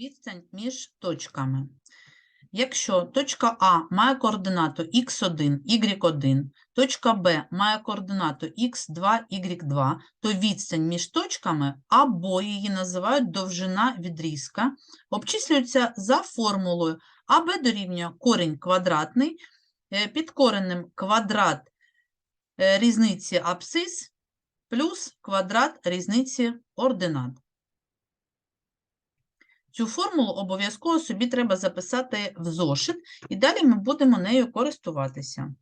відстань між точками. Якщо точка А має координату x1, y1, точка Б має координату x2, y2, то відстань між точками або її називають довжина відрізка, обчислюється за формулою АБ дорівнює корінь квадратний, е, під коренем квадрат е, різниці абсцис плюс квадрат різниці ординат. Цю формулу обов'язково собі треба записати в зошит, і далі ми будемо нею користуватися.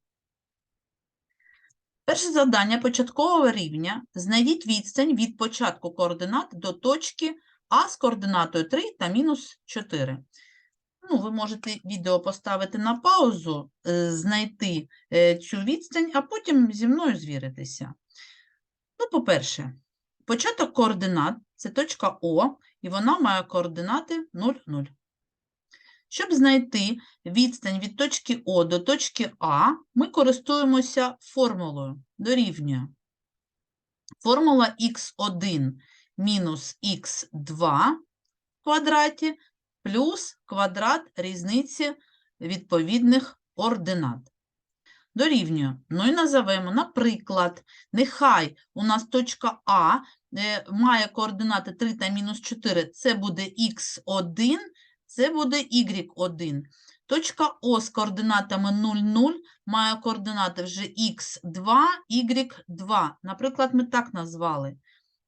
Перше завдання початкового рівня. Знайдіть відстань від початку координат до точки А з координатою 3 та мінус 4. Ну, ви можете відео поставити на паузу, е, знайти е, цю відстань, а потім зі мною звіритися. Ну, по-перше, початок координат – це точка О, і вона має координати 0, 0. Щоб знайти відстань від точки О до точки А, ми користуємося формулою дорівнює. Формула х1 мінус х2 в квадраті плюс квадрат різниці відповідних ординат. Дорівнює. Ну і назовемо, наприклад, нехай у нас точка А е, має координати 3 та мінус 4, це буде х1, це буде y1. Точка О з координатами 0, 0 має координати вже х2, y2. Наприклад, ми так назвали.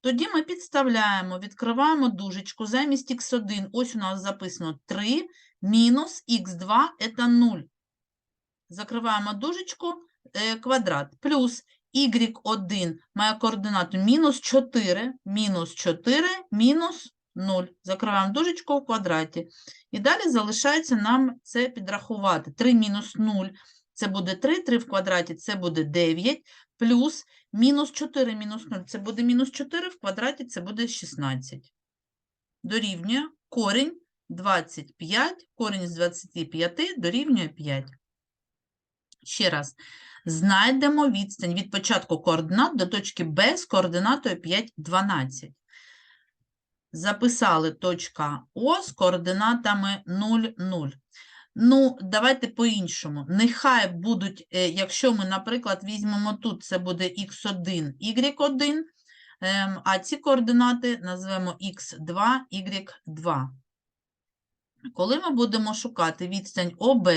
Тоді ми підставляємо, відкриваємо дужечку замість х1. Ось у нас записано 3 мінус х2 – це 0. Закриваємо дужечку, е, квадрат, плюс y1 має координату мінус 4, мінус 4, мінус 0. Закриваємо дужечку в квадраті. І далі залишається нам це підрахувати. 3 мінус 0 – це буде 3, 3 в квадраті – це буде 9, плюс мінус 4 мінус 0 – це буде мінус 4, в квадраті – це буде 16. Дорівнює корінь 25, корінь з 25 дорівнює 5. Ще раз, знайдемо відстань від початку координат до точки Б з координатою 5, 12. Записали точка О з координатами 0, 0. Ну, давайте по-іншому. Нехай будуть, е, якщо ми, наприклад, візьмемо тут, це буде x1, y1, ем, а ці координати назвемо x2, y2. Коли ми будемо шукати відстань ОБ,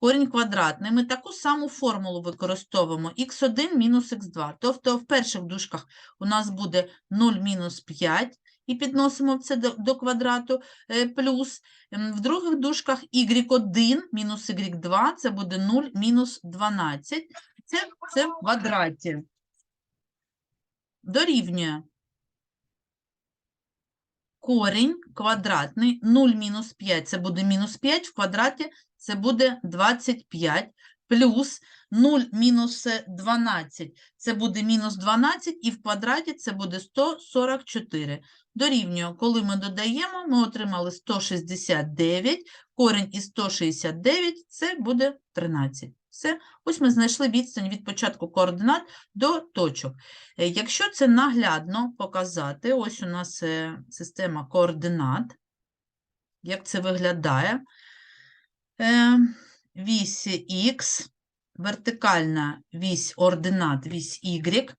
корінь квадратний, ми таку саму формулу використовуємо. х1 мінус х2. Тобто в перших дужках у нас буде 0 мінус 5, і підносимо це до, квадрату, е, плюс. В других дужках y1 мінус y2, це буде 0 мінус 12, це, це в квадраті. Дорівнює. Корінь квадратний 0 мінус 5, це буде мінус 5 в квадраті, це буде 25, плюс 0 мінус 12, це буде мінус 12, і в квадраті це буде 144. Дорівнює, коли ми додаємо, ми отримали 169, корінь із 169 – це буде 13. Все, ось ми знайшли відстань від початку координат до точок. Е, Якщо це наглядно показати, ось у нас е, система координат, як це виглядає. Е, Вісь Х, вертикальна вісь ординат, вісь Y.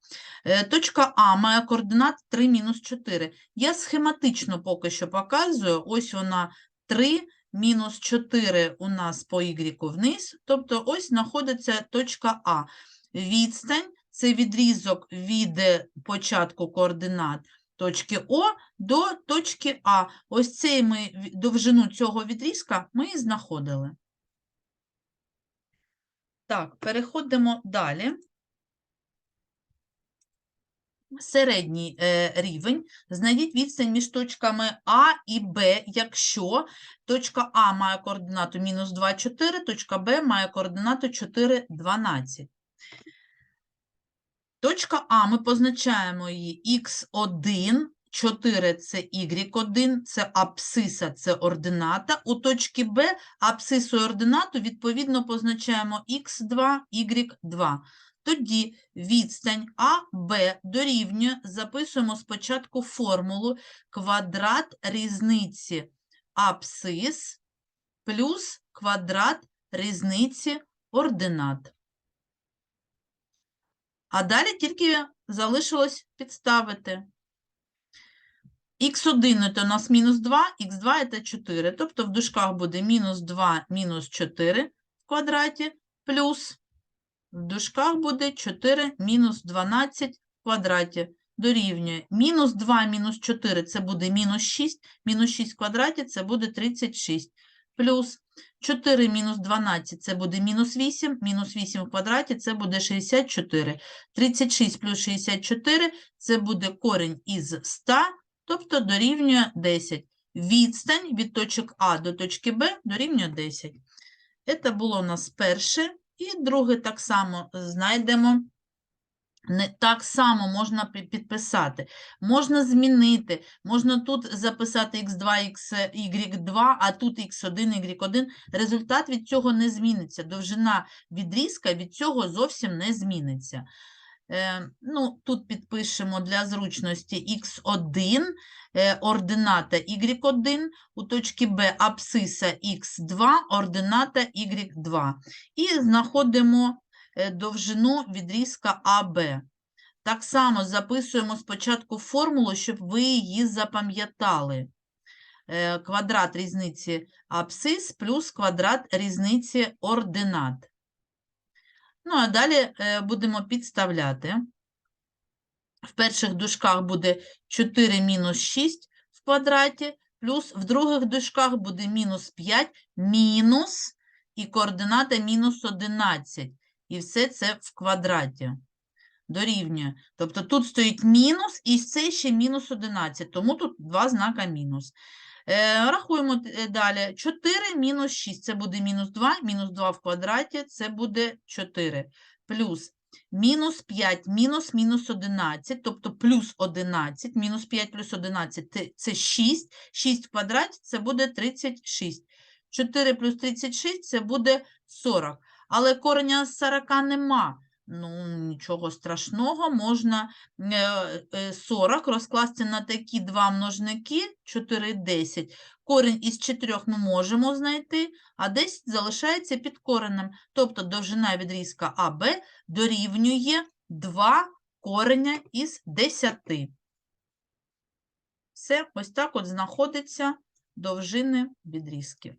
Е, Точка А має координат 3 мінус 4. Я схематично поки що показую. Ось вона 3 мінус 4 у нас по Y вниз. Тобто ось знаходиться точка А. Відстань – це відрізок від початку координат точки О до точки А. Ось цей ми довжину цього відрізка ми і знаходили. Так, переходимо далі. Середній е, рівень. Знайдіть відстань між точками А і Б, якщо точка А має координату мінус 2, 4, точка Б має координату 4, 12. Точка А, ми позначаємо її х1, 4 – це y1, це абсциса, це ордината. У точки Б абсцису і ординату відповідно позначаємо х2, y2. Тоді відстань АБ дорівнює, записуємо спочатку формулу квадрат різниці абсцис плюс квадрат різниці ординат. А далі тільки залишилось підставити. Х1 – це у нас мінус 2, х2 – це 4. Тобто в дужках буде мінус 2 мінус 4 в квадраті плюс в дужках буде 4 мінус 12 в квадраті дорівнює мінус 2 мінус 4 – це буде мінус 6, мінус 6 в квадраті – це буде 36, плюс 4 мінус 12 – це буде мінус 8, мінус 8 в квадраті – це буде 64. 36 плюс 64 – це буде корінь із 100, тобто дорівнює 10. Відстань від точок А до точки Б дорівнює 10. Це було у нас перше. І друге так само знайдемо. Так само можна підписати. Можна змінити. Можна тут записати x2, y2, а тут x1, y1. Результат від цього не зміниться. Довжина відрізка від цього зовсім не зміниться. Е, ну, тут підпишемо для зручності x1, е, ордината y1, у точці Б абсциса x2, ордината y2. І знаходимо довжину відрізка АБ. Так само записуємо спочатку формулу, щоб ви її запам'ятали. Е, Квадрат різниці абсцис плюс квадрат різниці ординат. Ну, а далі е, будемо підставляти. В перших дужках буде 4 мінус 6 в квадраті, плюс в других дужках буде мінус 5, мінус і координата мінус 11. І все це в квадраті. Дорівнює. Тобто тут стоїть мінус, і це ще мінус 11, тому тут два знака мінус. Е, рахуємо е, далі. 4 мінус 6, це буде мінус 2, мінус 2 в квадраті, це буде 4. Плюс мінус 5, мінус мінус 11, тобто плюс 11, мінус 5 плюс 11 це- це 6, 6 в квадраті це буде 36. 4 плюс 36 це буде 40. Але кореня з 40 нема. Ну, нічого страшного, можна е, е, 40 розкласти на такі два множники, 4 – 10. Корінь із 4 ми можемо знайти, а 10 залишається під коренем. Тобто довжина відрізка АБ дорівнює 2 кореня із 10. Все, ось так от знаходиться довжини відрізків.